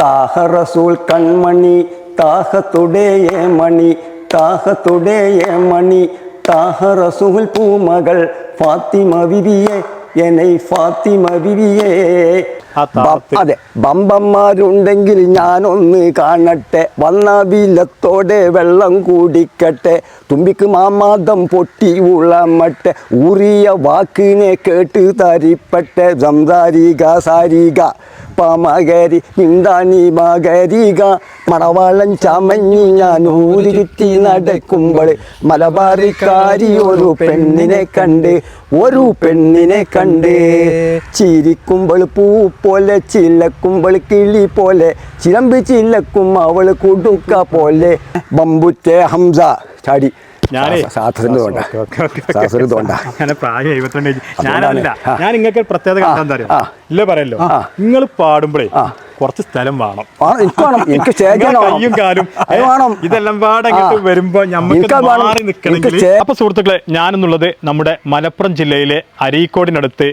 താഹ റസൂൽ കൺമണി താഹത്തുടേയ മണി താഹത്തുടേയ മണി താഹ റസൂൽ പൂമകൾ ഫാത്തിമ ബിബിയെ എനൈ ഫാത്തിമ ബിബിയെ ആ താളത്തിൽ. അതെ ബമ്പന്മാരുണ്ടെങ്കിൽ ഞാനൊന്ന് കാണട്ടെ. വന്ന വിലത്തോടെ വെള്ളം കൂടിക്കട്ടെ. തുമ്പിക്ക് മാമാദം പൊട്ടി ഉളമട്ടെ. ഊറിയ വാക്കിനെ കേട്ട് തരിപ്പട്ടെ. സംസാരിക സാരിക. പമകരി നിന്താനി മകരിക. മണവാളൻ ചമഞ്ഞി ഞാൻ ഊരിത്തി നടക്കുമ്പോൾ മലബാറിക്കാരി ഒരു പെണ്ണിനെ കണ്ട് ഒരു പെണ്ണിനെ കണ്ട് ചിരിക്കുമ്പോൾ പൂ പോലെ ചിലക്കുമ്പോൾ കിളി പോലെ ചിലമ്പ് ചിലക്കും അവൾ കുടുക്ക പോലെ. ബമ്പുറ്റേ ഹംസ ചാടി. ഞാൻ നിങ്ങൾക്ക് പ്രത്യേകത കണ്ടാ ഇല്ല പറയല്ലോ? നിങ്ങൾ പാടുമ്പോഴേ കുറച്ച് സ്ഥലം വേണം. എനിക്ക് കയ്യും കാലും വേണം. ഇതെല്ലാം പാടെ. വരുമ്പോ നമുക്ക് മാറി നിൽക്കണമെങ്കിൽ അപ്പൊ സുഹൃത്തുക്കളെ ഞാനെന്നുള്ളത് നമ്മുടെ മലപ്പുറം ജില്ലയിലെ അരീക്കോടിനടുത്ത്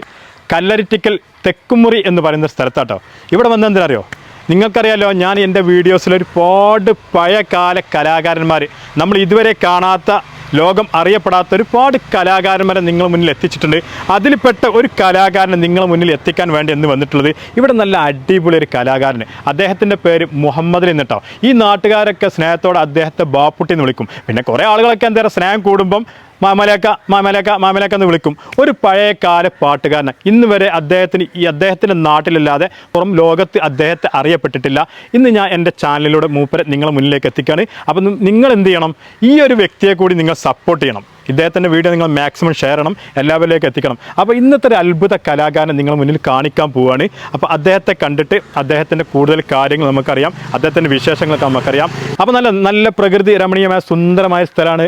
കല്ലരിറ്റിക്കൽ തെക്കുമുറി എന്ന് പറയുന്ന സ്ഥലത്താട്ടോ. ഇവിടെ വന്ന എന്താ അറിയോ നിങ്ങൾക്കറിയാലോ ഞാൻ എന്റെ വീഡിയോസിൽ ഒരുപാട് പഴയകാല കലാകാരന്മാർ നമ്മൾ ഇതുവരെ കാണാത്ത ലോകം അറിയപ്പെടാത്ത ഒരുപാട് കലാകാരന്മാരെ നിങ്ങളുടെ മുന്നിൽ എത്തിച്ചിട്ടുണ്ട്. അതിൽപ്പെട്ട ഒരു കലാകാരനെ നിങ്ങളുടെ മുന്നിൽ എത്തിക്കാൻ വേണ്ടി എന്ന് വന്നിട്ടുള്ളത് ഇവിടെ നല്ല അടിപൊളി ഒരു കലാകാരന്. അദ്ദേഹത്തിന്റെ പേര് മുഹമ്മദ് എന്നിട്ടോ ഈ നാട്ടുകാരൊക്കെ സ്നേഹത്തോടെ അദ്ദേഹത്തെ ബാപ്പുട്ടി എന്ന് വിളിക്കും. പിന്നെ കുറേ ആളുകളൊക്കെ എന്താ സ്നേഹം കൂടുമ്പം മാമലേക്ക മാമലേക്ക മാമലേക്ക എന്ന് വിളിക്കും. ഒരു പഴയകാല പാട്ടുകാരൻ ഇന്ന് വരെ അദ്ദേഹത്തിന് ഈ അദ്ദേഹത്തിന്റെ നാട്ടിലല്ലാതെ പുറം ലോകത്ത് അദ്ദേഹത്തെ അറിയപ്പെട്ടിട്ടില്ല. ഇന്ന് ഞാൻ എന്റെ ചാനലിലൂടെ മൂപ്പരെ നിങ്ങളെ മുന്നിലേക്ക് എത്തിക്കുകയാണ്. അപ്പം നിങ്ങൾ എന്ത് ചെയ്യണം? ഈ ഒരു വ്യക്തിയെ കൂടി നിങ്ങൾ സപ്പോർട്ട് ചെയ്യണം. ഇദ്ദേഹത്തിന്റെ വീഡിയോ നിങ്ങൾ മാക്സിമം ഷെയർ ചെയ്യണം എല്ലാവരിലേക്ക് എത്തിക്കണം. അപ്പോൾ ഇന്നത്തെ ഒരു അത്ഭുത കലാകാരനെ നിങ്ങൾ മുന്നിൽ കാണിക്കാൻ പോവുകയാണ് അപ്പോൾ അദ്ദേഹത്തെ കണ്ടിട്ട് അദ്ദേഹത്തിന്റെ കൂടുതൽ കാര്യങ്ങൾ നമുക്കറിയാം അദ്ദേഹത്തിന്റെ വിശേഷങ്ങളൊക്കെ നമുക്കറിയാം. അപ്പോൾ നല്ല നല്ല പ്രകൃതി രമണീയമായ സുന്ദരമായ സ്ഥലമാണ്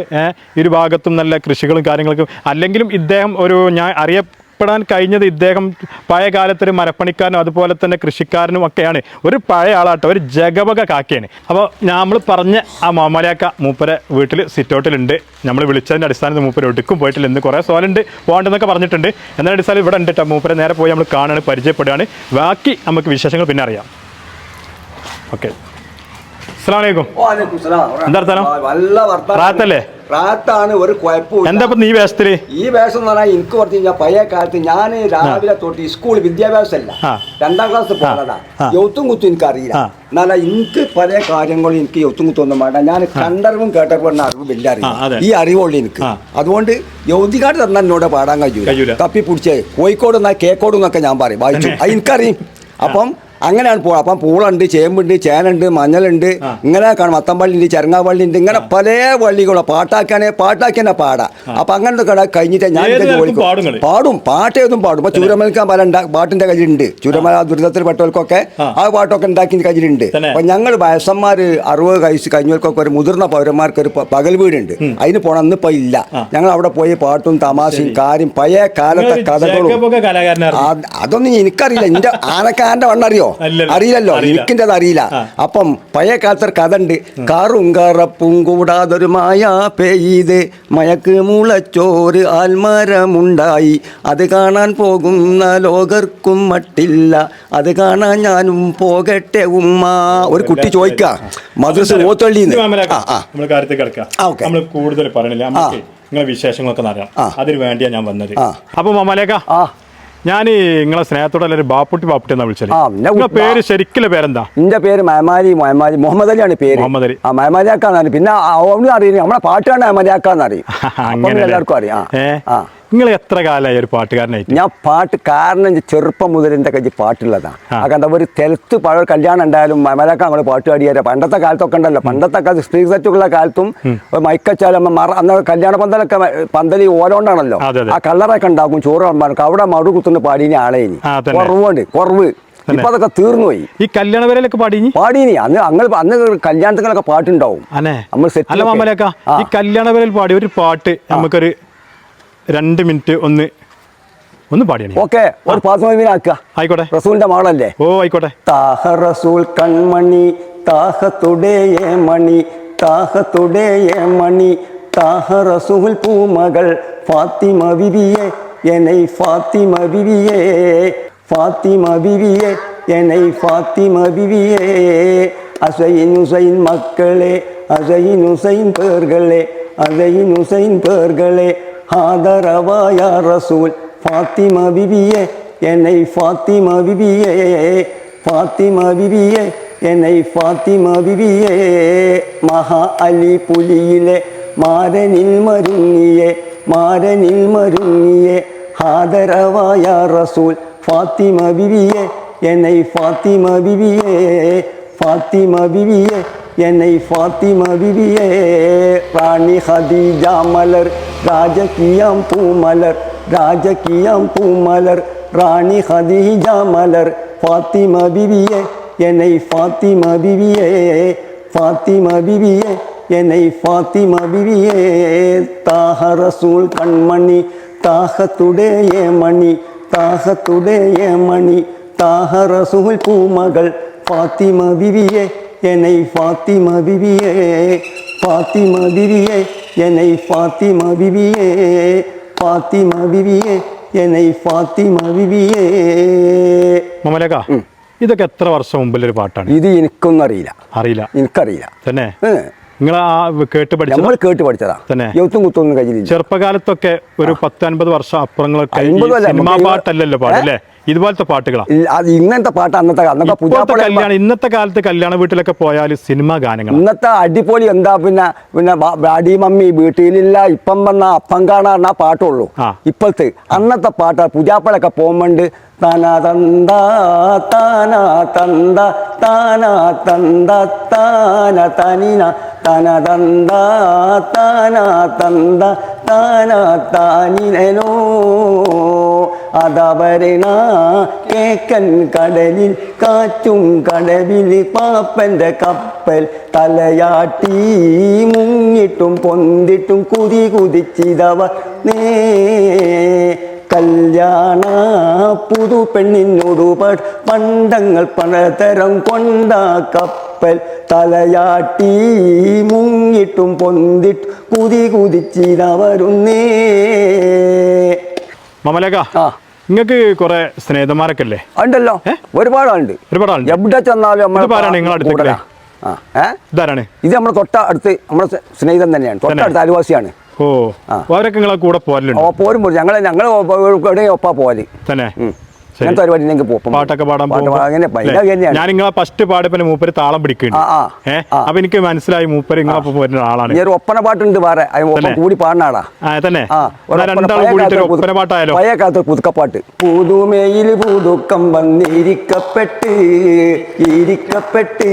ഇരു ഭാഗത്തും നല്ല കൃഷികളും കാര്യങ്ങളൊക്കെ അല്ലെങ്കിലും ഇദ്ദേഹം ഒരു ഞാൻ അറിയപ്പെടാൻ കഴിഞ്ഞത് ഇദ്ദേഹം പഴയ കാലത്തൊരു മരപ്പണിക്കാരനും അതുപോലെ തന്നെ കൃഷിക്കാരനും ഒക്കെയാണ്. ഒരു പഴയ ആളാട്ടോ ഒരു ജഗവക കാക്കയാണ്. അപ്പോൾ നമ്മൾ പറഞ്ഞ ആ മാമലയാക്ക മൂപ്പരെ വീട്ടിൽ സിറ്റൗട്ടിലുണ്ട്. നമ്മൾ വിളിച്ചതിന്റെ അടിസ്ഥാനത്തിൽ മൂപ്പര് ഒടുക്കും പോയിട്ടില്ല. ഇന്ന് കുറേ സോലുണ്ട് പോകണ്ടെന്നൊക്കെ പറഞ്ഞിട്ടുണ്ട്. എന്നാൽ അടിസ്ഥാനം ഇവിടെ ഉണ്ട് കേട്ടോ മൂപ്പരെ നേരെ പോയി നമ്മൾ കാണുകയാണ് പരിചയപ്പെടുകയാണ്. ബാക്കി നമുക്ക് വിശേഷങ്ങൾ പിന്നെ അറിയാം. ഓക്കെ. അസ്സാം വലൈക്കും എന്താ വർത്താനം? നല്ല റാത്തല്ലേ? റാത്താണ് ഒരു കുഴപ്പമില്ല എന്താ നീ വേഷത്തിൽ? ഈ വേഷം എന്ന് പറഞ്ഞാൽ എനിക്ക് പറഞ്ഞു കഴിഞ്ഞാൽ പഴയ കാലത്ത് ഞാൻ രാവിലെ തൊട്ട് സ്കൂൾ വിദ്യാഭ്യാസം അല്ല രണ്ടാം ക്ലാസ് പോകണതാ. യൗത്തും കുത്തും എനിക്ക് അറിയില്ല എന്നാലും എന്നാൽ എനിക്ക് പല കാര്യങ്ങളും എനിക്ക് യൗത്തും കുത്തും ഒന്നും വേണ്ട. ഞാൻ കണ്ടറിവും കേട്ടറിവും എന്ന അറിവ് വലിയ അറിവ് ഈ അറിവുള്ളൂ എനിക്ക്. അതുകൊണ്ട് യൗതികാട് തന്നെ എന്നോട് പാടാൻ കഴിയൂല. തപ്പി പിടിച്ചേ കോഴിക്കോട് എന്നാ കേക്കോട് എന്നൊക്കെ ഞാൻ പറയും. വായിച്ചു. അത് എനിക്കറിയും. അപ്പം അങ്ങനെയാണ് പൂള അപ്പം പൂളുണ്ട് ചേമ്പുണ്ട് ചേനുണ്ട് മഞ്ഞളുണ്ട്. ഇങ്ങനെ കാണും. ചെരങ്ങാപ്പള്ളി ഉണ്ട് ഇങ്ങനെ പല വള്ളികളും പാട്ടാക്കാനെ പാട്ടാക്കിയെന്നെ പാടാ. അപ്പൊ അങ്ങനത്തെ കട കഴിഞ്ഞിട്ട് ഞാൻ ജോലിക്ക് പാടും പാട്ട് ഏതും പാടും. ഇപ്പം ചൂരമൽക്കാൻ പല പാട്ടിന്റെ കയ്യിലുണ്ട്. ചൂരമല ദുരിതത്തിൽ പെട്ടവർക്കൊക്കെ ആ. പാട്ടൊക്കെ ഉണ്ടാക്കി കയ്യിലുണ്ട്. അപ്പം ഞങ്ങൾ വയസ്സന്മാർ അറുപത് കഴിച്ച് കഴിഞ്ഞവർക്കൊക്കെ ഒരു മുതിർന്ന പൗരന്മാർക്ക് ഒരു പകൽ വീടുണ്ട്. അതിന് പോണം. ഇന്നിപ്പോ ഇല്ല. ഞങ്ങൾ അവിടെ പോയി പാട്ടും തമാശയും കാര്യം പഴയ കാലത്തെ കഥകളും അതൊന്നും എനിക്കറിയില്ല. എന്റെ ആനക്കാരന്റെ വണ്ണറിയോ. അറിയില്ലല്ലോ. അറിയില്ല. അത് അറിയില്ല. അപ്പം പഴയ കാലത്തെ ഒരു കഥ ഉണ്ട് കാറും കറപ്പും കൂടാതൊരു മായ പെയ്ത് മയക്ക് മുളച്ചോറ് ആൽമരമുണ്ടായി. അത് കാണാൻ പോകുന്ന ലോകർക്കും മട്ടില്ല. അത് കാണാൻ ഞാനും പോകട്ടെ ഉമ്മ. ഒരു കുട്ടി ചോദിക്ക. മദ്രസ് ഓത്തള്ളിന്ന് നമ്മൾ കാര്യത്തിൽ കിടക്കാം. നമ്മൾ കൂടുതൽ പറയണില്ല. നിങ്ങളെ വിശേഷങ്ങളൊക്കെ അറിയാം. അതിന് വേണ്ടിയാ ഞാൻ വന്നത്. അപ്പൊ മമലേക്ക ഞാൻ നിങ്ങളെ സ്നേഹത്തോടെ എല്ലാവരും ബാപ്പുട്ടി ബാപ്പുട്ടി എന്നാ വിളിച്ചത്. ആ, പിന്നെ നിങ്ങളെ പേര് ശരിക്കുള്ള പേരെന്താ? എന്റെ പേര് മഹമാരി മഹമാരി മുഹമ്മദ് അലിയാണ് പേര്. മുഹമ്മദ് അലി. ആ മഹമാരിയാക്കാന്ന് പിന്നെ അവനും അറിയില്ല നമ്മളെ പാട്ടാണ് മഹമാരിയാക്കാന്ന് അങ്ങനെ എല്ലാവർക്കും അറിയാം. ആ. നിങ്ങൾ എത്ര കാലമായി ഒരു പാട്ടുകാരനായിട്ട്? ഞാൻ പാട്ട് കാരണം ചെറുപ്പം മുതൽ എന്റെ കയ്യിൽ പാട്ടുള്ളതാണ്. ആ. അതെന്താ ഒരു തെലത്ത് പഴയ കല്യാണം ഉണ്ടായാലും മലക്ക നമ്മൾ പാട്ട് പാടിയാലും. പണ്ടത്തെ കാലത്തൊക്കെ ഉണ്ടല്ലോ. പണ്ടത്തെ കാലത്ത് സ്ത്രീ സെറ്റുള്ള കാലത്തും മൈക്കച്ചാലും മറ അന്ന് കല്യാണ പന്തലൊക്കെ പന്തലി ഓരോണ്ടാണല്ലോ. ആ കളറൊക്കെ ഉണ്ടാക്കും ചോറ് വിളമ്പാനൊക്കെ അവിടെ മറു കുത്തുന്ന പാടീനി ആളെ ഇനി. കുറവുണ്ട് കുറവ്. ഇപ്പൊ അതൊക്കെ തീർന്നുപോയി ഈ കല്യാണ വരയിലൊക്കെ പാടിഞ്ഞി പാടീനി അന്ന് അങ്ങ് അന്ന് കല്യാണത്തിനൊക്കെ പാട്ടുണ്ടാവും. നമ്മൾ സെറ്റ്. ഈ കല്യാണ വരയിൽ പാടി ഒരു പാട്ട് നമുക്കൊരു രണ്ട് മിനിറ്റ് ഒന്ന് ഒന്ന് പാടിയാണ്. ഓക്കെ ഒരു പാസ്മീനാക്കുക ആയിക്കോട്ടെ. റസൂലിന്റെ മകളല്ലേ ഓ ആയിക്കോട്ടെ. താഹ റസൂൽ കൺമണി താഹ താഹത്തുടേയേ മണി താഹ താഹത്തുടേയേ മണി താഹ റസൂൽ പൂമകൾ ഫാത്തിമ വിവിയെ എന്നെ ഫാത്തിമ വിവിയെ ഫാത്തിമ വിവിയെ എന്നെ ഫാത്തിമ വിവിയെ. അസൈൻ ഉസൈൻ മക്കളെ അസൈൻ ഉസൈൻ പേർകളെ അസൈൻ ഉസൈൻ പേർകളെ ஆதரவாயா ரசூல்? ஃபாத்திமா பிபியே என்னை ஃபாத்திமா பிபியே. ஃபாத்திமா பிபியே என்னை ஃபாத்திமா பிபியே. மகா அலி புலியிலே மாறனில் மருங்கியே மாறனில் மருங்கியே. ஆதரவாயா ரசூல்? ஃபாத்திமா பிபியே என்னை ஃபாத்திமா பிபியே. ஃபாத்திமா பிபியே என்னை ஃபாத்திம விரியே ராணி ஹதீஜா மலர் ராஜகியம் பூமலர் ராஜகியம் பூமலர் ராணி ஹதீஜா மலர் ஃபாத்திம விரியே என்னை ஃபாத்திம விரியே ஃபாத்திம விரியே என்னை ஃபாத்திம விரியே தாக ரசூல் கண்மணி தாகத்துடைய மணி தாகத்துடைய மணி தாக ரசூல் பூமகள் ஃபாத்திம விரியே என்னை ஃபாத்திமா பிவியே ஃபாத்திமா பிவியே என்னை ஃபாத்திமா பிவியே ஃபாத்திமா பிவியே என்னை ஃபாத்திமா பிவியே മമലക ഇതൊക്കെ എത്ര വർഷം മുമ്പിലൊരു പാട്ടാണ് ഇത് എനിക്കൊന്നും അറിയില്ല അറിയില്ല എനിക്കറിയില്ല തന്നെ ഏ, നിങ്ങൾ ആ കേട്ട് പഠിച്ചത് നമ്മൾ കേട്ട് പഠിച്ചതാ തന്നെ? യൗത്തും കുത്തൊന്നും കയ്യിലില്ല ചെറുപ്പകാലത്തൊക്കെ ഒരു പത്ത് അൻപത് വർഷം അപ്പുറങ്ങളൊക്കെ ഈ അൻപതും അല്ല, സിനിമാ നമുക്ക് പാട്ടല്ലല്ലോ പാട് അല്ലേ ഇതുപോലത്തെ പാട്ടുകളാണ് ഇങ്ങനത്തെ പാട്ട് അന്നത്തെ കല്യാണം ഇന്നത്തെ കാലത്ത് കല്യാണ വീട്ടിലൊക്കെ പോയാൽ സിനിമ ഗാനങ്ങൾ ഇന്നത്തെ അടിപൊളി എന്താ പിന്നെ പിന്നെ ബാഡി മമ്മി വീട്ടിലില്ല ഇപ്പം വന്ന അപ്പം കാണാൻ ആ പാട്ടുള്ളൂ. ഇപ്പോഴത്തെ അന്നത്തെ പാട്ട് പുതിയാപ്പളൊക്കെ പോകുമ്പോണ്ട് തന തന്ത തന തന്ത തന തന്ത താന തനിന. തന തന്ത തന തന്ത താന താനിനോ അതവരണ കേക്കൻ കടലിൽ കാറ്റും കടവിൽ പാപ്പന്റെ കപ്പൽ തലയാട്ടി മുങ്ങിട്ടും പൊന്തിട്ടും കുതി കുതിച്ചിതവ നേ. കല്യാണ പുതു പെണ്ണിനോടു പണ്ടങ്ങൾ പലതരം കൊണ്ട കപ്പൽ തലയാട്ടി മുങ്ങിട്ടും പൊന്തിട്ട് കുതി കുതിച്ചിതവരുന്നേ. മമലക ആ. നിങ്ങൾക്ക് കുറെ സ്നേഹിതന്മാരൊക്കെ അല്ലേ ഉണ്ടല്ലോ. ഒരുപാടുണ്ട് ഒരുപാട് ആളുണ്ട് എവിടെ ചെന്നാലും നമ്മളെ ഇതാരാണ്? ഇത് നമ്മുടെ തൊട്ട അടുത്ത് നമ്മുടെ സ്നേഹിതം സ്നേഹിതൻ തന്നെയാണ്. തൊട്ടടുത്ത് അയൽവാസിയാണ്. ഓ. അവരൊക്കെ നിങ്ങളെ കൂടെ പോരലുണ്ട്? പോരും പോരും. ഞങ്ങൾ ഞങ്ങൾ ഒപ്പാ പോവൽ. തന്നെ. അങ്ങനത്തെ പരിപാടി ഞങ്ങൾക്ക് പോകും പാട്ടൊക്കെ പാടാൻ അങ്ങനെ ഞാൻ നിങ്ങളെ ഫസ്റ്റ് പാടിയപ്പോ മൂപ്പര് താളം പിടിക്കുന്നു ആ. അപ്പൊ എനിക്ക് മനസ്സിലായി മൂപ്പര് നിങ്ങളൊപ്പം വരുന്ന ആളാണ്. ഞാൻ ഒപ്പന പാട്ടുണ്ട് വേറെ? കൂടി പാടുന്ന ആളാ. തന്നെ? ഒപ്പന പാട്ടായാലോ പഴയ കാലത്ത് പുതുക്കപ്പാട്ട്. പുതുമയിൽ പുതുക്കം വന്നിരിക്കപ്പെട്ട് ഇരിക്കപ്പെട്ട്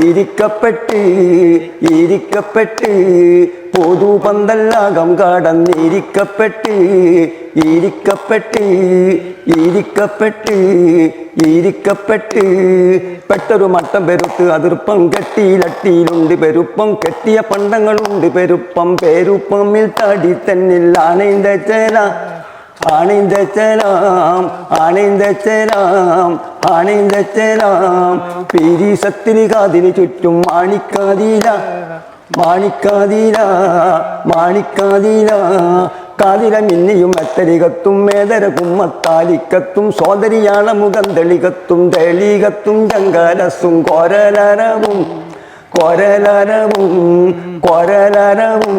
ഇരിക്കപ്പെട്ട് ഇരിക്കപ്പെട്ട് പൊതുപന്തല്ലാകം കടന്നിരിക്കപ്പെട്ട് ഇരിക്കപ്പെട്ട് ഇരിക്കപ്പെട്ട് ഇരിക്കപ്പെട്ട്. പെട്ടൊരു മട്ടം പെരുത്ത് അതിർപ്പം കെട്ടിയിലട്ടിയിലുണ്ട് പെരുപ്പം. കെട്ടിയ പണ്ടങ്ങളുണ്ട് പെരുപ്പം. പെരുപ്പമിൽ തടി തന്നിൽ ആണൈന്ത ചേല ആണിന്ത ചേലാം ആണിന്ത ചേലാം ആണിന്ത ചേലാം പിരിസത്തിന് കാതിന് ചുറ്റും മാണിക്കാതീല മാണിക്കാതീല മാണിക്കാതീല കാതിര മിന്നിയും എത്തരികത്തും മേതര കുമ്മത്താലിക്കത്തും സോദരിയാള മുഖം തെളികത്തും തെളികത്തും ജങ്കാലസും കോരലരവും കൊരലരവും കൊരലരവും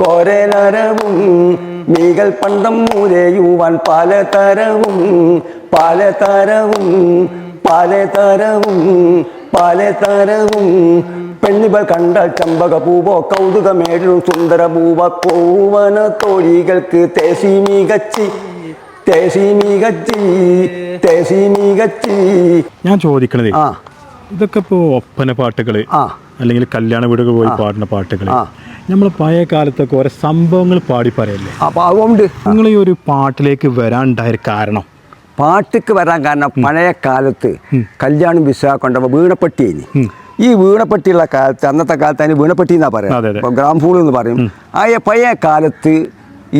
കൊരലരവും മീകൾ പണ്ടം മൂലയുവാൻ പലതരവും പലതരവും പലതരവും പലതരവും പെണ്ണിവൾ കണ്ട ചമ്പക പൂവോ കൗതുകമേഴും സുന്ദര പൂവ പൂവന തോഴികൾക്ക് തേശി മികച്ചി തേശി മികച്ചി തേശി മികച്ചി. ഞാൻ ചോദിക്കണത് ആ. ഇതൊക്കെ ഇപ്പോ ഒപ്പന പാട്ടുകൾ ആ. അല്ലെങ്കിൽ കല്യാണ വീടുകൾ പോയി പാടുന്ന പാട്ടുകൾ. നമ്മൾ പഴയ കാലത്തൊക്കെ ഓരോ സംഭവങ്ങൾ പാടി പറയല്ലേ? അപ്പൊ അതുകൊണ്ട്. നിങ്ങൾ ഈ ഒരു പാട്ടിലേക്ക് വരാനുണ്ടായ കാരണം? പാട്ടിക്ക് വരാൻ കാരണം പഴയ കാലത്ത് കല്യാണം വിസ കൊണ്ടപ്പോൾ വീണപ്പെട്ടി ഈ വീണപ്പെട്ടിയുള്ള കാലത്ത് അന്നത്തെ കാലത്ത് അതിന് വീണപ്പെട്ടി എന്നാ. പറയാം ഗ്രാംഫൂൾ എന്ന് പറയും. ആ പഴയ കാലത്ത്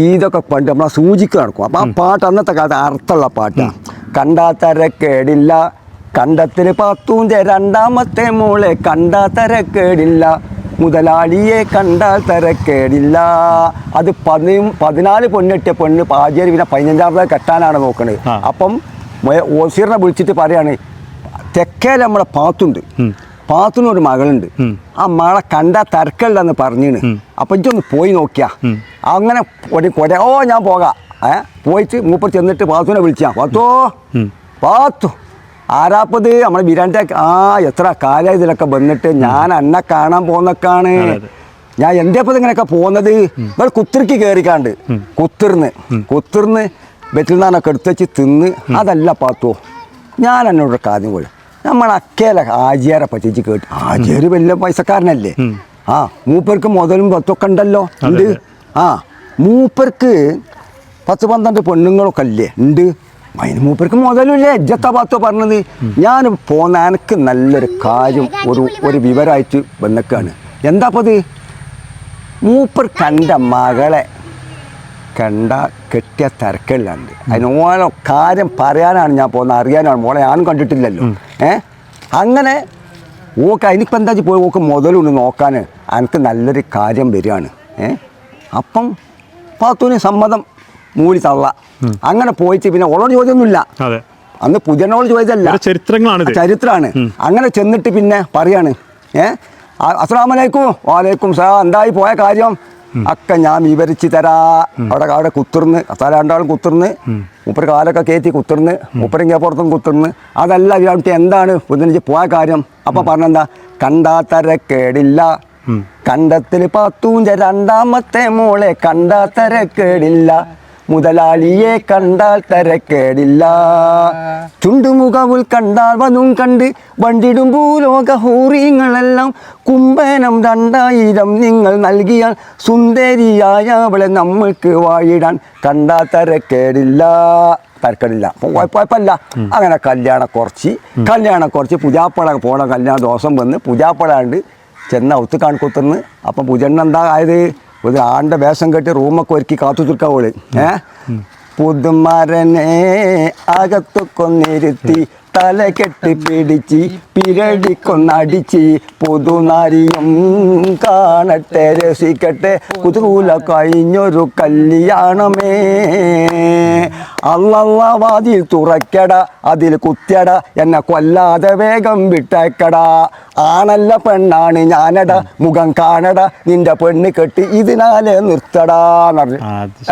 ഇതൊക്കെ പണ്ട് നമ്മളെ സൂചിക്ക് നടക്കും. അപ്പം ആ പാട്ട് അന്നത്തെ കാലത്ത് അർത്ഥമുള്ള പാട്ടാണ് കണ്ടാത്തര കേടില്ല കണ്ടത്തിൽ പത്തൂന്റെ രണ്ടാമത്തെ മോളെ കണ്ടാത്തര തരക്കേടില്ല മുതലാളിയെ കണ്ടാൽ തരക്കേടില്ല. അത് പതി പതിനാല് പൊന്നിട്ട പെണ്ണ് പാചേരി പിന്നെ പതിനഞ്ചാമത്തെ കെട്ടാനാണ് നോക്കുന്നത്. അപ്പം ഓസീറിനെ വിളിച്ചിട്ട് പറയാണ് തെക്കേൽ നമ്മളെ പാത്തുണ്ട്. പാത്തുനൊരു മകളുണ്ട്. ആ മകളെ കണ്ടാൽ തരക്കല്ലെന്ന് പറഞ്ഞിന്. അപ്പൊ ഇജ്ജൊന്ന് പോയി നോക്കിയാ. അങ്ങനെ കൊടെ കൊട ഓ ഞാൻ പോകാം. ഏ പോയിട്ട് മൂപ്പർ ചെന്നിട്ട് പാത്തുവിനെ വിളിച്ചാ. പാത്തോ? പാത്തു. ആരാപ്പത്? നമ്മളെ ബിരാന്റെ ആ എത്ര കാലം ഇതിലൊക്കെ വന്നിട്ട് ഞാൻ അന്നെ കാണാൻ പോന്നൊക്കെയാണ് ഞാൻ എന്റെ എന്തേപ്പത് ഇങ്ങനെയൊക്കെ പോകുന്നത് ഇവിടെ കുത്തിർക്ക് കയറിക്കാണ്ട് കുത്തിർന്ന്. കുത്തിർന്ന് ബെറ്റിൽനാനൊക്കെ എടുത്ത് വെച്ച് തിന്ന് അതല്ല പാത്തോ. ഞാൻ എന്നോട് കാര്യം നമ്മളെ നമ്മൾ അക്കേല ആചിയാരെ പറ്റിച്ച് കേട്ടു. ആചിയാർ വലിയ പൈസക്കാരനല്ലേ? ആ മൂപ്പർക്ക് മുതലും പത്തൊക്കെ ഉണ്ടല്ലോ. ഉണ്ട്. ആ മൂപ്പർക്ക് പത്ത് പന്ത്രണ്ട് പെണ്ണുങ്ങളൊക്കെ അല്ലേ? ഉണ്ട്. അതിന് മൂപ്പർക്ക് മുതലില്ല. ജത്തപാത്ത പാത്തോ പറഞ്ഞത്. ഞാൻ പോന്ന എനിക്ക് നല്ലൊരു കാര്യം ഒരു ഒരു വിവരമായിട്ട് വന്നേക്കാണ്. എന്താപ്പത്? മൂപ്പർ കണ്ട മകളെ കണ്ട കെട്ടിയ തിരക്കല്ലാണ്ട്. അതിന് ഓരോ കാര്യം പറയാനാണ് ഞാൻ പോകുന്നത്. അറിയാനാണ്. മോളെ ഞാനും കണ്ടിട്ടില്ലല്ലോ. ഏ? അങ്ങനെ ഓക്കെ അതിനിപ്പോൾ എന്താ പോയി? ഓക്ക് മുതലുണ്ട് നോക്കാൻ എനിക്ക് നല്ലൊരു കാര്യം വരികയാണ്. ഏ? അപ്പം പാത്തൂന് സമ്മതം മൂടി തള്ള. അങ്ങനെ പോയിട്ട് പിന്നെ ഓളോട് ചോദ്യമൊന്നുമില്ല അന്ന് പുതിയനോട് ചോദിച്ചല്ല ചരിത്രങ്ങളാണ് ചരിത്രമാണ് അങ്ങനെ ചെന്നിട്ട് പിന്നെ പറയാണ് ഏ? അസ്സലാമലൈക്കും. വാലൈക്കും സാ എന്തായി പോയ കാര്യം? അക്ക ഞാൻ വിവരിച്ച് തരാ. അവിടെ അവിടെ കുത്തിർന്ന്. അത്താല രണ്ടാളും കുത്തിർന്ന്. മുപ്പര് കാലൊക്കെ കയറ്റി കുത്തിർന്ന്. മുപ്പരിങ്ങ പുറത്തും കുത്തിർന്ന്. അതല്ല ഇയാൾക്ക് എന്താണ് ബുധനിച്ച് പോയ കാര്യം? അപ്പൊ പറഞ്ഞെന്താ? കണ്ടാ തരക്കേടില്ല കണ്ടത്തിൽ പത്തൂഞ്ച രണ്ടാമത്തെ മോളെ കണ്ടാ തരക്കേടില്ല മുതലാളിയെ കണ്ടാൽ തരക്കേടില്ല. ചുണ്ടുമുഖവുൽ കണ്ടാൽ വനും കണ്ട് വണ്ടിടും ഭൂലോക ഹൂറിങ്ങളെല്ലാം കുംഭനം രണ്ടായിരം നിങ്ങൾ നൽകിയാൽ സുന്ദരിയായ അവളെ നമ്മൾക്ക് വാഴിടാൻ കണ്ടാൽ തരക്കേടില്ല. തരക്കേടില്ല. കുഴപ്പമില്ല. അങ്ങനെ കല്യാണം കുറച്ച് കല്യാണം കുറച്ച് പുജാപ്പള പോണ കല്യാണ ദോഷം വന്ന് പുജാപ്പളാണ്ട് ചെന്ന ഒത്തു കാണിക്കുത്തുന്നു അപ്പം പുജണ്ണ എന്താ ആയത്? ഒരു ആണ്ട വേഷം കെട്ടി റൂമൊക്കെ ഒരുക്കി കാത്തു തീർക്കാവോൾ ഏ? പുതുമരനെ അകത്തു കൊന്നിരുത്തി തല കെട്ടി പിടിച്ച് പിരടിക്കൊന്നടിച്ച് പുതുനാരിയും കാണട്ടെ രസിക്കട്ടെ. കുതൂല കഴിഞ്ഞൊരു കല്യാണമേ. അല്ലല്ല വാതിൽ തുറക്കട അതിൽ കുത്തിയട എന്നെ കൊല്ലാതെ വേഗം വിട്ടേക്കട ആണല്ല പെണ്ണാണ് ഞാനട മുഖം കാണട നിന്റെ പെണ്ണ് കെട്ടി ഇതിനാലേ നിർത്തടാ പറഞ്ഞു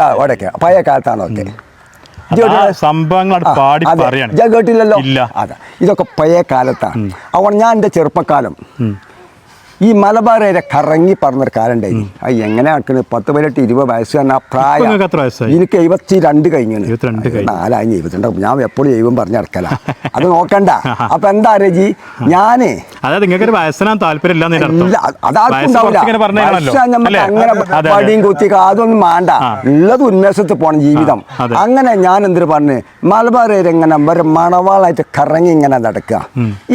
ആ വടക്കെ പഴയ കാലത്താണ് ഓക്കെ ആ സംഭവങ്ങൾ പാടി പറയാണ്. ഞാൻ കേട്ടില്ലല്ലോ. അതെ ഇതൊക്കെ പഴയ കാലത്താണ്. അവൻ ഞാൻ എന്റെ ചെറുപ്പക്കാലം. ഈ മലബാറേരെ കറങ്ങി പറഞ്ഞൊരു കാലം ഉണ്ടായി അത് എങ്ങനെ ആക്കണ്? പത്ത് പതിനെട്ട് ഇരുപത് വയസ്സ് തന്നെ ആ പ്രായം. എനിക്ക് എഴുപത്തി രണ്ട് കഴിഞ്ഞു. നാലായി എഴുപത്തിരണ്ട്. ഞാൻ എപ്പോഴും എഴുപം പറഞ്ഞു നടക്കല. അത് നോക്കണ്ട. അപ്പൊ എന്താ രജി? ഞാൻ അതായത് നിങ്ങൾക്ക് വയസ്സനാൻ അങ്ങനെ പടിയും കുത്തി അതൊന്നും വേണ്ട. ഉള്ളത് ഉന്മേഷത്തിൽ പോണം ജീവിതം. അങ്ങനെ ഞാൻ എന്തിനു പറഞ്ഞു? മലബാർ ഏരിയ ഇങ്ങനെ മണവാളായിട്ട് കറങ്ങി ഇങ്ങനെ നടക്കുക.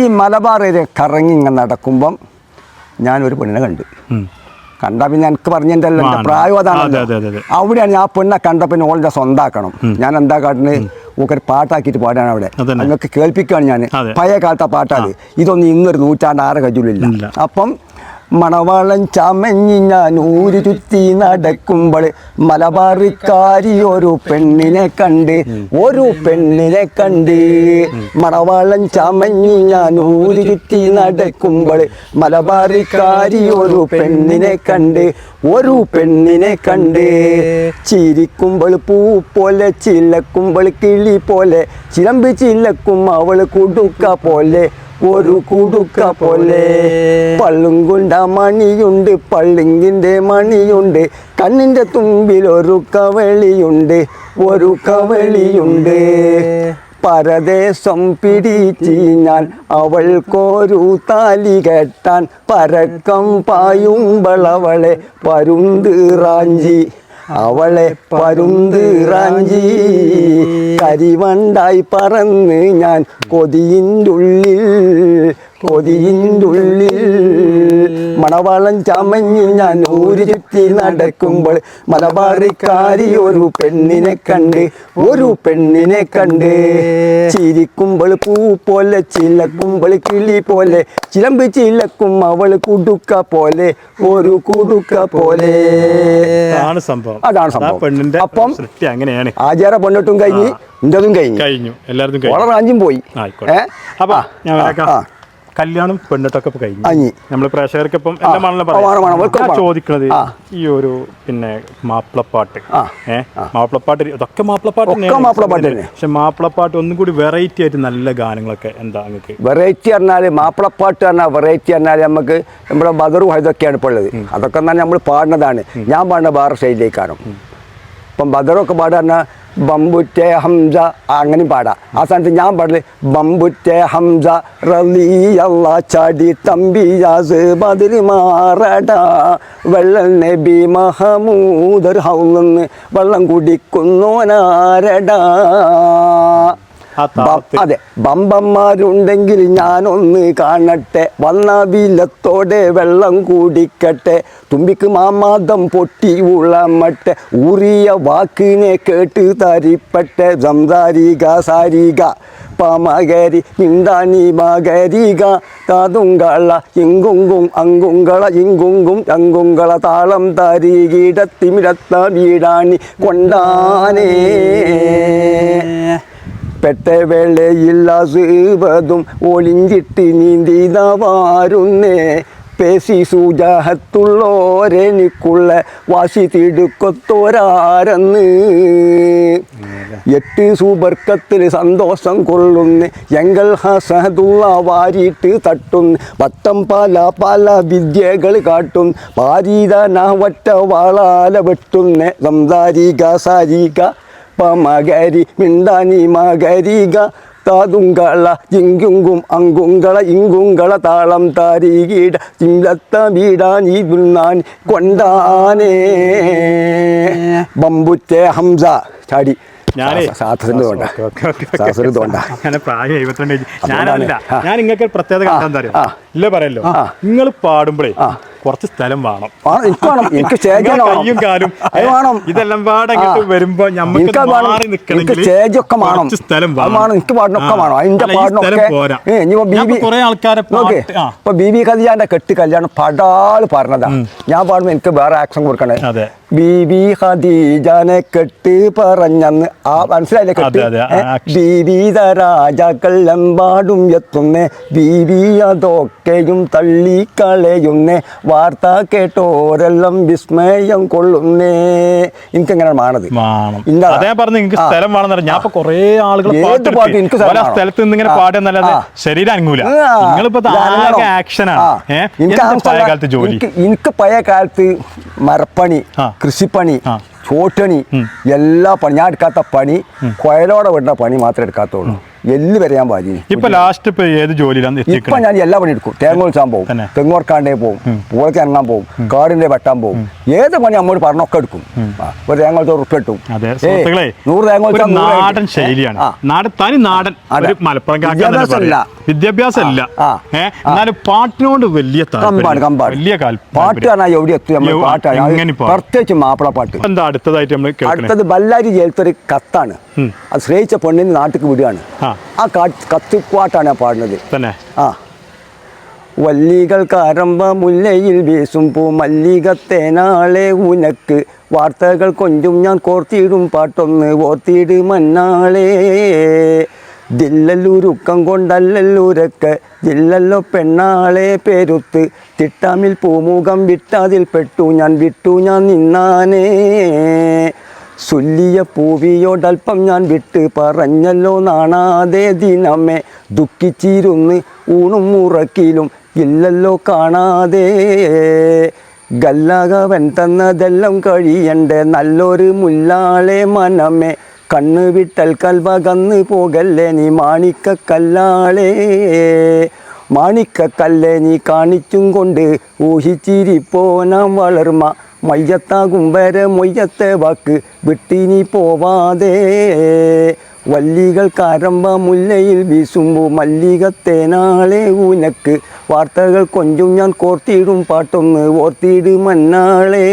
ഈ മലബാർ ഏരിയ കറങ്ങി ഇങ്ങനെ നടക്കുമ്പം ഞാനൊരു പെണ്ണിനെ കണ്ടു. കണ്ടാ പിന്നെ എനിക്ക് പറഞ്ഞിട്ടല്ലോ എന്റെ എല്ലാം പ്രായം അതാണ്. അതെ, അതെ, അതെ. അവിടെയാണ് ഞാൻ ആ പെണ്ണെ കണ്ട പിന്നെ ഓളുടെ സ്വന്താക്കണം. ഞാൻ എന്താ കാട്ടിന് ഒക്കെ പാട്ടാക്കിയിട്ട് പാടാണ് അവിടെ. നിങ്ങൾക്ക് കേൾപ്പിക്കുകയാണ് ഞാൻ. പഴയ കാലത്തെ പാട്ടാണ്. ഇതൊന്നും ഇന്നൊരു നൂറ്റാണ്ട് ആറ്. കജുലില്ല അപ്പം മണവാളൻ ചമഞ്ഞി ഞാൻ ഊരു ചുറ്റി നടക്കുമ്പോൾ മലബാറിക്കാരി ഒരു പെണ്ണിനെ കണ്ട് ഒരു പെണ്ണിനെ കണ്ട്. മണവാളൻ ചമഞ്ഞി ഞാൻ ഊരു ചുറ്റി നടക്കുമ്പോൾ മലബാറിക്കാരി ഒരു പെണ്ണിനെ കണ്ട് ഒരു പെണ്ണിനെ കണ്ട്. ചിരിക്കുമ്പോൾ പൂ പോലെ ചിലക്കുമ്പോൾ കിളി പോലെ ചിലമ്പ് ചിലക്കും അവൾ കുടുക്ക പോലെ. ഒരു കുടുക്ക പോലെ. പള്ളുങ്കുണ്ട മണിയുണ്ട് പള്ളിങ്കിന്റെ മണിയുണ്ട് കണ്ണിന്റെ തുമ്പിൽ ഒരു കവളിയുണ്ട് ഒരു കവളിയുണ്ട്. പരദേശം പിടിച്ച് ഞാൻ അവൾക്കൊരു താലി കെട്ടാൻ പരക്കം പായുമ്പളവളെ പരുന്ത് റാഞ്ചി. അവളെ പരുന്തിറാഞ്ചി കരിവണ്ടായി പറന്ന് ഞാൻ കൊതിയിന്റെ ഉള്ളിൽ കൊതിയിന്റെ ഉള്ളിൽ മണവാളം ചമഞ്ഞു ഞാൻ ഊര് ചുറ്റി നടക്കുമ്പോൾ മലബാറിക്കാരി ഒരു പെണ്ണിനെ കണ്ട് ഒരു പെണ്ണിനെ കണ്ട്. ചിരിക്കുമ്പോൾ പൂ പോലെ ചിലക്കുമ്പോൾ കിളി പോലെ ചിലമ്പ് ചിലക്കും അവൾ കുടുക്ക പോലെ ഒരു കുടുക്ക പോലെ. അതാണ് സംഭവം. അതാണ് അപ്പം അങ്ങനെയാണ്. ആചാര പെണ്ണിട്ടും കഴിഞ്ഞ് ഇന്റതും കഴിഞ്ഞു. കഴിഞ്ഞു. എല്ലാവർക്കും പോയി? അപ്പൊ ഞാൻ. കല്യാണം പെണ്ണിട്ടൊക്കെ കഴിഞ്ഞു. നമ്മൾ നമ്മൾ പ്രേക്ഷകർക്ക് ഇപ്പം എല്ലാം ആണല്ലോ ആ, വേണം, വേണം. welcome ഞാൻ വേണം. ചോദിക്കണത് ഈ ഒരു പിന്നെ മാപ്പിളപ്പാട്ട്. മാപ്പിളപ്പാട്ട് ഇതൊക്കെ മാപ്പിളപ്പാട്ട്. പക്ഷെ മാപ്പിളപ്പാട്ട് ഒന്നും കൂടി വെറൈറ്റി ആയിട്ട് നല്ല ഗാനങ്ങളൊക്കെ എന്താ നിങ്ങൾക്ക് വെറൈറ്റി പറഞ്ഞാൽ മാപ്പിളപ്പാട്ട് പറഞ്ഞാൽ വെറൈറ്റി പറഞ്ഞാൽ നമുക്ക് നമ്മുടെ ബദറും ഇതൊക്കെയാണ് ഇപ്പോൾ ഉള്ളത്. അതൊക്കെ തന്നെ നമ്മൾ പാടുന്നതാണ്. ഞാൻ പാടുന്ന വേറെ ശൈലിയിലേക്കാണ്. ഇപ്പം ബദറൊക്കെ പാടുക പറഞ്ഞാൽ ബമ്പുറ്റേ ഹംസ. ആ, അങ്ങനെയും പാടാം. ആ സ്ഥാനത്ത് ഞാൻ പാടൽ ബമ്പുറ്റേ ഹംസ റലിയല്ല ചാടി തമ്പിയാസ് ബദിരി മാറട. വെള്ളം നബി മഹമൂദർ ഹൗന്ന് വെള്ളം കുടിക്കുന്നോനാരടാ അതെ ബമ്പന്മാരുണ്ടെങ്കിൽ ഞാനൊന്ന് കാണട്ടെ. വന്ന വിലത്തോടെ വെള്ളം കൂടിക്കട്ടെ. തുമ്പിക്ക് മാമാദം പൊട്ടി ഉളമട്ടെ. ഊറിയ വാക്കിനെ കേട്ട് തരിപ്പട്ടെ. സംസാരിക സാരിക പമകരി മിണ്ടാനി മകരിക. താതുങ്കള ഇങ്കുങ്കും അങ്കുങ്കള ഇങ്കുങ്കും അങ്കുങ്കള താളം തരികിടത്തിമിരത്ത വീടാണി കൊണ്ടാനേ. പെട്ടവേളയിൽ അസീവതും ഒളിഞ്ചിട്ട് നീന്തിതവാരുന്നേ പേശി സൂജാഹത്തുള്ളോരെനിക്കുള്ള വാശി തിടുക്കത്തോരാരെന്ന്. എട്ട് സൂബർക്കത്തിൽ സന്തോഷം കൊള്ളുന്നു. എങ്കൽ ഹസതുള്ള വാരിയിട്ട് തട്ടുന്നു. പത്തം പല പല വിദ്യകൾ കാട്ടും. പാരീതന വട്ട വാളാല വെട്ടുന്ന. സംസാരിക സാരിക പമകരി മിണ്ടാനി മകരിക. താതുങ്കള ജിങ്കുങ്കും അങ്കുങ്കള ഇങ്കുങ്കള താളം താരികീട. വീടാ വീടാനി ദുന്നാൻ കൊണ്ടാനേ. ബമ്പുച്ചേ ഹംസ. ചാടി. ഞാൻ നിങ്ങൾക്ക് പ്രത്യേകത കാണാൻ എന്താ അറിയോ? ഇല്ല പറയല്ലോ? നിങ്ങൾ പാടുമ്പോഴേ. കുറച്ച് സ്ഥലം വേണം. എനിക്ക് വേണം. എനിക്ക് സ്റ്റേജ് കാലും. വേണം. ഇതെല്ലാം പാടെ. വരുമ്പോ വേണം. മാറി നിൽക്കണമെങ്കിൽ സ്റ്റേജ് ഒക്കെ വേണം. സ്ഥലം വേണം. എനിക്ക് പാടിനൊക്കെ വേണം. അതിന്റെ പാടിനൊക്കെ ഇനിയിപ്പോ ബീബി കുറേ ആൾക്കാരെ ഇപ്പൊ ബീബി ഖദീജാന്റെ കെട്ട് കല്യാണം പടാൾ പറഞ്ഞതാ ഞാൻ പാടുമ്പോ എനിക്ക് വേറെ ആക്ഷൻ കൊടുക്കണേ. ബീബി ഖദീജാനെ കെട്ട് പറഞ്ഞന്ന്. ആ മനസ്സിലായില്ലേ? കെട്ട്. വിവിധ രാജാക്കൾ എമ്പാടും എത്തുന്നേ. ബീബി അതൊക്കെയും തള്ളിക്കളയുന്നേ. വാർത്ത കേട്ടോരെല്ലാം വിസ്മയം കൊള്ളുന്നേ. എനിക്കെങ്ങനെ മാണത്? ഏത് പാട്ട് എനിക്ക് സ്ഥലത്ത് നിന്ന് ഇങ്ങനെ പാടുന്നല്ലാതെ ശരീരം അനങ്ങൂല. എനിക്ക് പഴയ കാലത്ത് മരപ്പണി. കൃഷിപ്പണി. ചോട്ടണി എല്ലാ പണി. ഞാൻ എടുക്കാത്ത പണി കൊയലോടെ വിടുന്ന പണി മാത്രമേ എടുക്കാത്തുള്ളൂ. എല്ല് വരെ ഞാൻ ഇപ്പൊ ലാസ്റ്റ് ഇപ്പൊ ഏത് ജോലിയിലാണ് ഇപ്പൊ ഞാൻ എല്ലാ പണി എടുക്കും. തേങ്ങ വിളിച്ചാൻ പോകും. തെങ്ങോർക്കാണ്ടേ പോകും പൂളയ്ക്ക് ഇറങ്ങാൻ പോകും കാടിന്റെ വെട്ടാൻ പോകും ഏത് പണി നമ്മോട് പറഞ്ഞൊക്കെ എടുക്കും. ഒരു തേങ്ങ വിളിച്ച ഉറുപ്പ് കിട്ടും നൂറ് തേങ്ങ ഒരു നാടൻ. ശൈലിയാണ്. നാടൻ തനി നാടൻ. ഒരു മലപ്പുറം വിദ്യാഭ്യാസം ഇല്ല. എന്നാലും പാട്ടിനോട് വലിയ കമ്പാട് കമ്പാട്. വലിയ പാട്ട്. പറഞ്ഞാൽ എവിടെ എത്തും? നമ്മൾ പാട്ടാണ്? പ്രത്യേകിച്ച് മാപ്പിള പാട്ട്. എന്താ അടുത്തതായിട്ട് നമ്മൾ അടുത്തത് ബല്ലാരി ജയിലത്തൊരു കത്താണ്. അത് സ്നേഹിച്ച പെണ്ണിന് നാട്ടിക്ക് വിടുകയാണ്. ആ. കത്തിപ്പാട്ടാണ് ഞാൻ പാടുന്നത്. തന്നെ? ആ. വല്ലികൾ കാരമ്പ മുല്ലയിൽ വീസും പൂ മല്ലികത്തേനാളെ ഉനക്ക്. വാർത്തകൾ കൊഞ്ചും ഞാൻ കോർത്തിയിടും പാട്ടൊന്ന് ഓർത്തിയിട് മന്നാളേ. ദില്ലല്ലൂരുക്കം കൊണ്ടല്ലല്ലൂരക്ക് ജില്ലല്ലോ പെണ്ണാളെ പെരുത്ത്. തിട്ടാമിൽ പൂമുഖം വിട്ടാതിൽ പെട്ടു ഞാൻ വിട്ടു ഞാൻ നിന്നാനേ. ചൊല്ലിയ പൂവിയോടൽപ്പം ഞാൻ വിട്ട് പറഞ്ഞല്ലോ നാണാതെ ദിനമേ ദുഃഖിച്ചിരുന്ന് ഊണും ഉറക്കിലും ഇല്ലല്ലോ കാണാതെ. ഗല്ലകവൻ തന്നതെല്ലാം കഴിയണ്ടേ നല്ലൊരു മുല്ലാളെ മനമേ. കണ്ണ് വിട്ടൽ കൽവകന്ന് പോകല്ലേ നീ മാണിക്കല്ലാളേ മാണിക്കക്കല്ലേ നീ കാണിച്ചും കൊണ്ട് ഊഹിച്ചിരിപ്പോ നാം വളർമ മയ്യത്താകും വരെ മൊയ്യത്തെ വാക്ക് വിട്ടിനി പോവാതെ. വല്ലികൾ കാരമ്പ മുല്ലയിൽ വീസുമ്പോ മല്ലികത്തേനാളെ ഉനക്ക്. വാർത്തകൾ കൊഞ്ചും ഞാൻ കോർത്തിയിടും പാട്ടൊന്ന് ഓർത്തിയിട് മന്നാളെ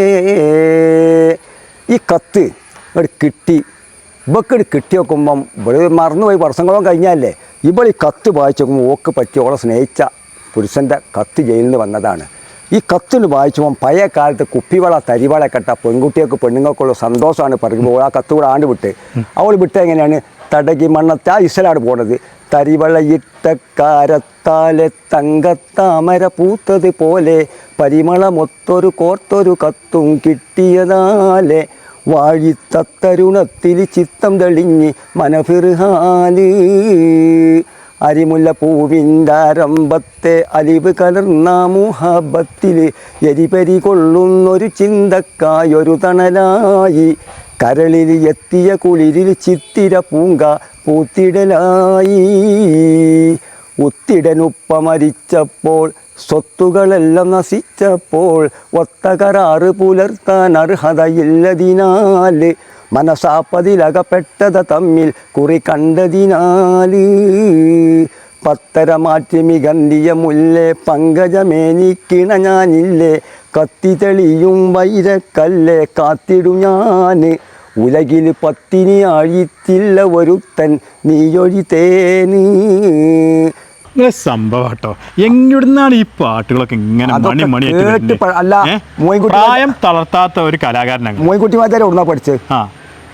ഈ കത്ത് ഇവിടെ കിട്ടി. ഇവക്കിട് കിട്ടി നോക്കുമ്പം ഇവിടെ മറന്നുപോയി വർഷങ്ങളോ കഴിഞ്ഞാലേ ഇവൾ ഈ കത്ത് വായിച്ചു നോക്കുമ്പോൾ ഓക്ക് പറ്റി ഓളെ സ്നേഹിച്ച പുരുഷന്റെ കത്ത് ജയിലിൽ നിന്ന് വന്നതാണ്. ഈ കത്തിന് വായിച്ചപ്പോൾ പഴയ കാലത്ത് കുപ്പിവള തരിവള കെട്ട പെൺകുട്ടികൾക്ക് പെണ്ണുങ്ങൾക്കുള്ള സന്തോഷമാണ് പറയുമ്പോൾ ആ കത്ത് കൂടെ ആണ്ട് വിട്ട്. അവൾ വിട്ട് എങ്ങനെയാണ്? തടകി മണ്ണത്തെ ആ ഇസലാണ് പോണത്. തരിവളയിട്ട കാരത്താലെ തങ്കത്താമര പൂത്തത് പോലെ പരിമളമൊത്തൊരു കോർത്തൊരു കത്തും കിട്ടിയതാലെ വാഴിത്തത്തരുണത്തിൽ ചിത്തം തെളിഞ്ഞ് മനഫിർഹാൽ അരിമുല്ല പൂവിന്താരംഭത്തെ അലിവ് കലർന്ന മുഹബത്തിൽ എരിപരി കൊള്ളുന്നൊരു ചിന്തക്കായൊരു തണലായി. കരളിൽ എത്തിയ കുളിരിൽ ചിത്തിര പൂങ്ക പൂത്തിടലായി. ഉത്തിടനുപ്പ മരിച്ചപ്പോൾ സ്വത്തുകളെല്ലാം നശിച്ചപ്പോൾ ഒത്ത കരാറ് പുലർത്താൻ അർഹതയില്ലതിനാൽ മനസാപ്പതിലകപ്പെട്ടത തമ്മിൽ കുറി കണ്ടതിനാല് പത്തര മാറ്റി മികന്തിയ മുല്ലേ പങ്കജമേനിക്കിണ ഞാനില്ലേ? കത്തി തെളിയും വൈരക്കല്ലേ? കാത്തിടു ഞാൻ ഉലകിൽ പത്തിനി അഴിത്തില്ല ഒരുത്തൻ നീയൊഴി തേന്. എങ്ങനെയാണ് എങ്ങിടുന്നാണ് ഈ പാട്ടുകളൊക്കെ ഇങ്ങനെ മണി മണി അല്ല, പ്രായം തളർത്താത്ത ഒരു കലാകാരനാണ് മോയിൻകുട്ടി മാതാരെ ഉടനെ പഠിച്ചത് ആ.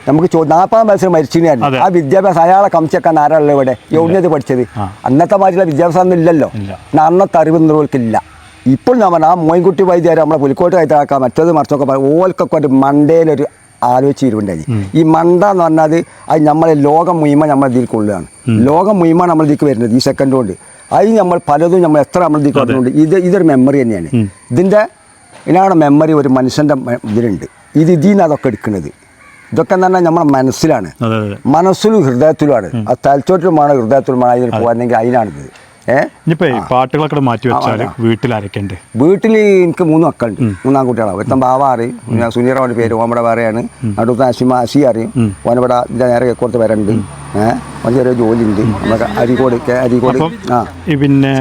നമുക്ക് നാൽപ്പതാം വയസ്സിൽ മരിച്ചിനെയാണ് ആ വിദ്യാഭ്യാസം അയാളെ കമിച്ചൊക്കെ ആരാളല്ലോ ഇവിടെ? എവിടുന്നത് പഠിച്ചത്? അന്നത്തെ മാറ്റിയുള്ള വിദ്യാഭ്യാസം ഒന്നും ഇല്ലല്ലോ. അന്നത്തെ അറിവ് ഇല്ല ഇപ്പോൾ നമ്മൾ ആ മോയിൻകുട്ടി വൈദ്യരെ നമ്മളെ പുലിക്കോട്ട് കൈത്താക്കാം മറ്റേത് മറിച്ചൊക്കെ പറയും ഓൽക്കൊക്കെ ഒരു മണ്ടയിലൊരു ആലോചിച്ചിരുണ്ടായി ഈ മണ്ട എന്ന് പറഞ്ഞാൽ അത് നമ്മളെ ലോകം മുഴുവൻ നമ്മളെ ഇതിൽ കൊള്ളുകയാണ്. ലോകം മുഴുവൻ നമ്മളെ ഇതിലേക്ക് വരുന്നത് ഈ സെക്കൻഡ് കൊണ്ട്. അത് നമ്മൾ പലതും നമ്മൾ എത്ര നമ്മൾ കൊണ്ടുണ്ട് ഇത് ഇതൊരു മെമ്മറി തന്നെയാണ്. ഇതിന്റെ ഇതിനാണ് മെമ്മറി ഒരു മനുഷ്യന്റെ ഇതിലുണ്ട്. ഇത് ഇതിൽ നിന്ന് അതൊക്കെ എടുക്കുന്നത്. ഇതൊക്കെ തന്നെ നമ്മുടെ മനസ്സിലാണ്. മനസ്സിലും ഹൃദയത്തിലുമാണ്. ആ തലച്ചോട്ടിലുമാണ് ഹൃദയത്തിലുമാണ് അതിന് പോകാനെങ്കിൽ അതിനാണിത് ഇനിയിപ്പോ പാട്ടുകളൊക്കെ മാറ്റി വെച്ചാൽ വീട്ടിൽ ആരൊക്കെയുണ്ട്? വീട്ടിൽ എനിക്ക് മൂന്ന് മക്കളുണ്ട്. മൂന്നാം കുട്ടികളാണ് ഒരുത്തൻ ബാവ അറിയും പേര് ഓമട വേറെയാണ്. അടുത്ത അസിമ അസി അറിയും ഓനവിട ഇതിന്റെ നേരെ കുറച്ച് വരണ്ട്. ഏഹ് ചെറിയ ജോലി ഉണ്ട് നമ്മുടെ അരിക്കോട് അരികോട് അരിക്കോട്. ആ. പിന്നെ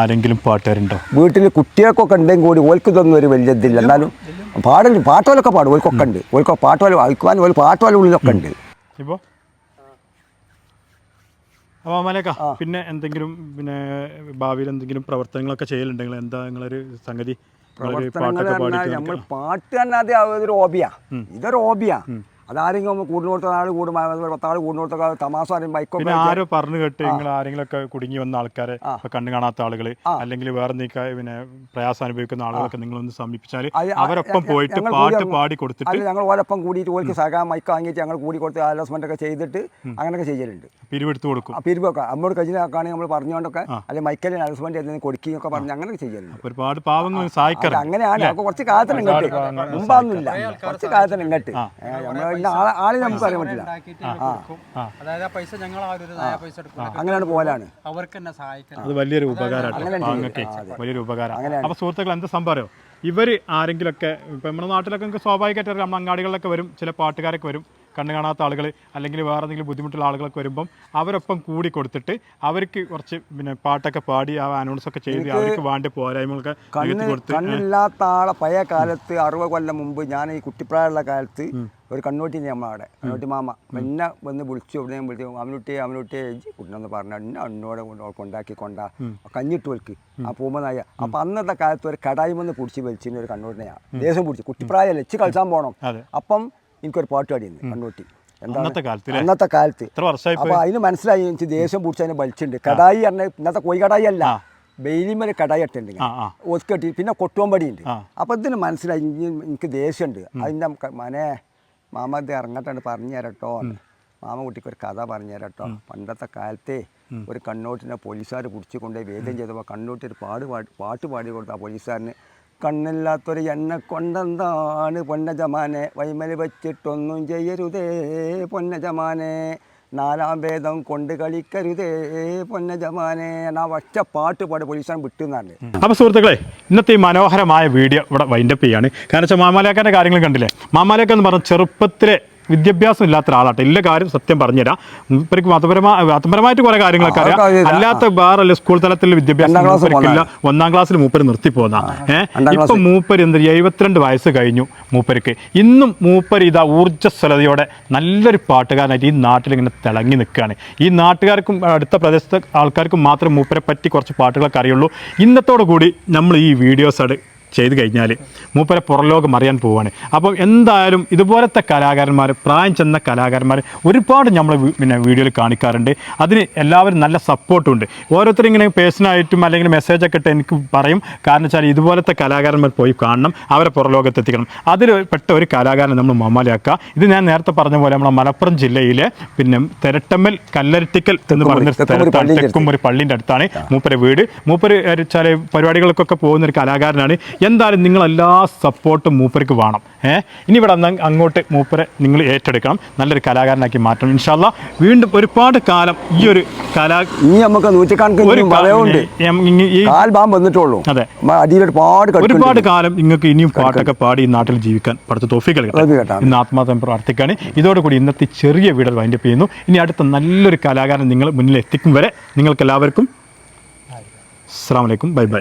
ആരെങ്കിലും പാട്ടുകാരുണ്ടോ? വീട്ടിൽ കുട്ടികൾക്കൊക്കെ ഉണ്ടെങ്കിൽ കൂടി ഓൽക്ക് ഇതൊന്നും ഒരു വലിയ ഇതില്ല. എന്നാലും പാടൽ പാട്ടുകളൊക്കെ പാടും. ഓൽക്കൊക്കെ ഉണ്ട് ഓൽക്കൊ പാട്ടുപോലെ വായിക്കുവാൻ ഓൽ പാട്ടുപോലെ ഉള്ളിലൊക്കെ ഉണ്ട്. ഇപ്പോൾ അപ്പോൾ അമലേക്ക പിന്നെ എന്തെങ്കിലും പിന്നെ ഭാവിയിൽ എന്തെങ്കിലും പ്രവർത്തനങ്ങളൊക്കെ ചെയ്യലുണ്ടെങ്കിൽ എന്താ നിങ്ങളൊരു സംഗതി? നമ്മൾ പാട്ട് തന്നെ അത് ഒരു ഹോബിയാ ഇതൊരു ഹോബിയാ അതാരെങ്കിലും കൂടുന്നോടത്ത ആൾ കൂടും. പത്താൾ കൂടുന്നോടത്തൊക്കെ തമാശ ബൈക്കോ പിന്നെ ആരോ പറഞ്ഞു കേട്ട് നിങ്ങൾ ആരെങ്കിലും ഒക്കെ കുടുങ്ങി വന്ന ആൾക്കാരെ കണ്ണു കാണാത്ത ആളുകൾ അല്ലെങ്കിൽ വേറെ നീക്ക പിന്നെ പ്രയാസം അനുഭവിക്കുന്ന ആളുകളൊക്കെ നിങ്ങൾ ഒന്ന് സമീപിച്ചാൽ അവരൊപ്പം പോയിട്ട് പാട്ട് പാടി കൊടുത്തിട്ട് ഞങ്ങൾ ഓരോപ്പം കൂടിയിട്ട് ഓർക്ക് സഹായം മൈക്ക് വാങ്ങിയിട്ട് ഞങ്ങൾ കൂടി കൊടുത്ത് അലോസ്മെന്റ് ഒക്കെ ചെയ്തിട്ട് അങ്ങനെയൊക്കെ ചെയ്യലുണ്ട്. പിരിവെടുത്ത് കൊടുക്കും. പിരിവൊക്കെ അമ്മോട് കഴിഞ്ഞാൽ നമ്മൾ പറഞ്ഞുകൊണ്ടൊക്കെ അല്ലെങ്കിൽ മൈക്കലിന് അലോസ്മെന്റ് എന്തെങ്കിലും കൊടുക്കുകയൊക്കെ പറഞ്ഞ് അങ്ങനെയൊക്കെ ചെയ്യലുണ്ട്. ഒരുപാട് പാവങ്ങൾ സഹായിക്കാറ് അങ്ങനെയാണ്. കുറച്ച് കാലത്തിന് ഇങ്ങോട്ട്. മുമ്പാന്നില്ല കുറച്ച് കാലത്തിന് ഇങ്ങോട്ട്. നമ്മൾ ആളെ നമുക്ക് അറിയാൻ പറ്റില്ല. അതായത് ആ പൈസ ഞങ്ങൾ ആ ഒരു പൈസ എടുക്കും. അങ്ങനെയാണ് പോലാണ് അവർക്ക് തന്നെ സഹായിക്കണം. അത് വലിയൊരു ഉപകാരമാണ് പാവങ്ങൾക്ക് വലിയൊരു ഉപകാരം. അപ്പൊ സുഹൃത്തുക്കൾ എന്താ സംഭവം ഇവർ ഇവർ ആരെങ്കിലൊക്കെ ഇപ്പൊ നമ്മുടെ നാട്ടിലൊക്കെ നമുക്ക് സ്വാഭാവികമായിട്ട് അറിയാം, നമ്മുടെ അങ്ങാടികളിലൊക്കെ വരും ചില പാട്ടുകാരൊക്കെ വരും. കണ്ണു കാണാത്ത ആളുകൾ അല്ലെങ്കിൽ വേറെ എന്തെങ്കിലും ബുദ്ധിമുട്ടുള്ള ആളുകളൊക്കെ വരുമ്പം അവരൊപ്പം കൂടി കൊടുത്തിട്ട് അവർക്ക് കുറച്ച് പിന്നെ പാട്ടൊക്കെ പാടി ആ അനൗൺസ് ഒക്കെ ചെയ്ത് അവർക്ക് വേണ്ട പോരായ്മകളൊക്കെ കൊടുത്ത് കണ്ണില്ലാത്ത ആളെ പഴയ കാലത്ത് അറുപത് കൊല്ലം മുമ്പ് ഞാൻ ഈ കുട്ടിപ്രായമുള്ള കാലത്ത് ഒരു കണ്ണൂട്ടി നമ്മളവിടെ കണ്ണൂട്ടി മാമ. എന്നെ വന്ന് വിളിച്ചു അവിടെ ഞാൻ വിളിച്ചു അവനുട്ടി അവനുട്ടി കുട്ടിനൊന്ന് പറഞ്ഞു എന്നെ അണ്ണോടെ കൊണ്ടാക്കി കൊണ്ടാ. കഞ്ഞിട്ട് വിൽക്ക്. ആ പൂമനായ അപ്പൊ അന്നത്തെ കാലത്ത് ഒരു കടായിമെന്ന് പിടിച്ച് വലിച്ചിന് ഒരു കണ്ണൂട്ടിനെയാണ് ദേശം പിടിച്ചു കുട്ടിപ്രായമല്ല എച്ച് കളിച്ചാൻ പോകണം. അപ്പം എനിക്കൊരു പാട്ട് പാടിയിരുന്നു കണ്ണൂട്ടി. അന്നത്തെ കാലത്ത് അന്നത്തെ കാലത്ത്. അതിന് മനസ്സിലായി എനിക്ക് ദേഷ്യം അതിനെ വലിച്ചിട്ടുണ്ട് കടായി പറഞ്ഞ ഇന്നത്തെ കോഴി കടായി അല്ല. ബെയിലിമല കടായി ഇട്ടുണ്ട് ഒതുക്കെട്ടി പിന്നെ കൊട്ടുവമ്പടി ഉണ്ട്. അപ്പൊ ഇതിന് മനസ്സിലായി എനിക്ക് ദേഷ്യമുണ്ട്. അതിന്റെ ക- മനെ മാമ ഇത് ഇറങ്ങട്ടെ പറഞ്ഞു തരട്ടോ. മാമ കുട്ടിക്ക് ഒരു കഥ പറഞ്ഞു തരട്ടോ. പണ്ടത്തെ കാലത്തെ ഒരു കണ്ണോട്ടിനെ പോലീസുകാർ പിടിച്ചു കൊണ്ടുപോയി വേദം ചെയ്തപ്പോൾ കണ്ണൂട്ടി ഒരു പാടി പാട്ട് പാടി കൊടുത്ത ആ പോലീസുകാരന് കണ്ണില്ലാത്തൊരു എന്നെ കൊണ്ടെന്താണ് പൊന്നജമാനെ വൈമൽ വെച്ചിട്ടൊന്നും ചെയ്യരുതേ പൊന്നജമാനെ നാലാം ഭേദം കൊണ്ട് കളിക്കരുതേ പൊന്നജമാനെ ആ ഒറ്റ പാട്ട് പാടി പോലീസുകാരൻ വിട്ടുന്നാണ്. അപ്പോൾ സുഹൃത്തുക്കളെ ഇന്നത്തെ ഈ മനോഹരമായ വീഡിയോ ഇവിടെ വൈൻഡപ്പ് ചെയ്യാണ്. കാരണം വെച്ചാൽ മാമാലേക്കാന്റെ കാര്യങ്ങൾ കണ്ടില്ലേ? മാമാലേക്കെന്ന് പറഞ്ഞ ചെറുപ്പത്തിലെ വിദ്യാഭ്യാസം ഇല്ലാത്ത ഒരാളാട്ടെ. എല്ലാ കാര്യം സത്യം പറഞ്ഞുതരാം. മൂപ്പർക്ക് മതപരമായ മതപരമായിട്ട് കുറെ കാര്യങ്ങളൊക്കെ അറിയാം. അല്ലാത്ത വേറെ സ്കൂൾ തലത്തിൽ വിദ്യാഭ്യാസം മൂപ്പർക്കില്ല ഒന്നാം ക്ലാസ്സിൽ മൂപ്പര് നിർത്തി പോന്ന. ഏഹ് ഇപ്പൊ. മൂപ്പര് എന്ത് എഴുപത്തിരണ്ട് വയസ്സ് കഴിഞ്ഞു മൂപ്പർക്ക് ഇന്നും മൂപ്പര് ഇതാ ഊർജസ്വലതയോടെ നല്ലൊരു പാട്ടുകാരനായിട്ട് ഈ നാട്ടിൽ ഇങ്ങനെ തിളങ്ങി നിൽക്കുകയാണ്. ഈ നാട്ടുകാർക്കും അടുത്ത പ്രദേശത്തെ ആൾക്കാർക്കും മാത്രം മൂപ്പരെ പറ്റി കുറച്ച് പാട്ടുകളൊക്കെ അറിയുള്ളൂ. ഇന്നത്തോടു കൂടി നമ്മൾ ഈ വീഡിയോസ് ചെയ്ത് കഴിഞ്ഞാൽ മൂപ്പരെ പുറലോകം അറിയാൻ പോവുകയാണ് അപ്പം എന്തായാലും ഇതുപോലത്തെ കലാകാരന്മാർ പ്രായം ചെന്ന കലാകാരന്മാർ ഒരുപാട് നമ്മൾ പിന്നെ വീഡിയോയിൽ കാണിക്കാറുണ്ട്. അതിന് എല്ലാവരും നല്ല സപ്പോർട്ടും ഉണ്ട് ഓരോരുത്തരും ഇങ്ങനെ പേഴ്സണായിട്ടും അല്ലെങ്കിൽ മെസ്സേജൊക്കെ ഇട്ട് എനിക്ക് പറയും. കാരണം വെച്ചാൽ ഇതുപോലത്തെ കലാകാരന്മാർ പോയി കാണണം അവരെ പുറലോകത്ത് എത്തിക്കണം. അതിൽ പെട്ട ഒരു കലാകാരൻ നമ്മൾ മമാലിയാക്കുക ഇത് ഞാൻ നേരത്തെ പറഞ്ഞ പോലെ നമ്മളെ മലപ്പുറം ജില്ലയിലെ പിന്നെ തെരട്ടമ്മൽ കല്ലരട്ടിക്കൽ എന്ന് പറയുന്ന സ്ഥലത്താണ് ഒരു പള്ളിന്റെ അടുത്താണ് മൂപ്പരെ വീട്. മൂപ്പര് ചില പരിപാടികൾക്കൊക്കെ പോകുന്ന ഒരു കലാകാരനാണ് എന്തായാലും നിങ്ങളെല്ലാ സപ്പോർട്ടും മൂപ്പർക്ക് വേണം. ഏഹ് ഇനി ഇവിടെ അങ്ങോട്ട് മൂപ്പരെ നിങ്ങൾ ഏറ്റെടുക്കണം. നല്ലൊരു കലാകാരനാക്കി മാറ്റണം. ഇൻഷാല്ല വീണ്ടും ഒരുപാട് കാലം ഈ ഒരു കലാ ഇനി നമുക്ക് നൂറ്റിക്കണക്കിന് അതെ. അടിയിൽ ഒരുപാട് ഒരുപാട് കാലം നിങ്ങൾക്ക് ഇനിയും പാട്ടൊക്കെ പാടി ഈ നാട്ടിൽ ജീവിക്കാൻ പഠിത്ത അത് കേട്ടാ. ഇന്ന് ആത്മാർത്ഥം പ്രാർത്ഥിക്കുകയാണ് ഇതോടുകൂടി ഇന്നത്തെ ചെറിയ വീടൽ വൈൻഡപ്പ് ചെയ്യുന്നു. ഇനി അടുത്ത നല്ലൊരു കലാകാരൻ നിങ്ങൾ മുന്നിൽ എത്തിക്കും വരെ നിങ്ങൾക്ക് എല്ലാവർക്കും അസ്സാം വലൈക്കും ബൈ ബൈ.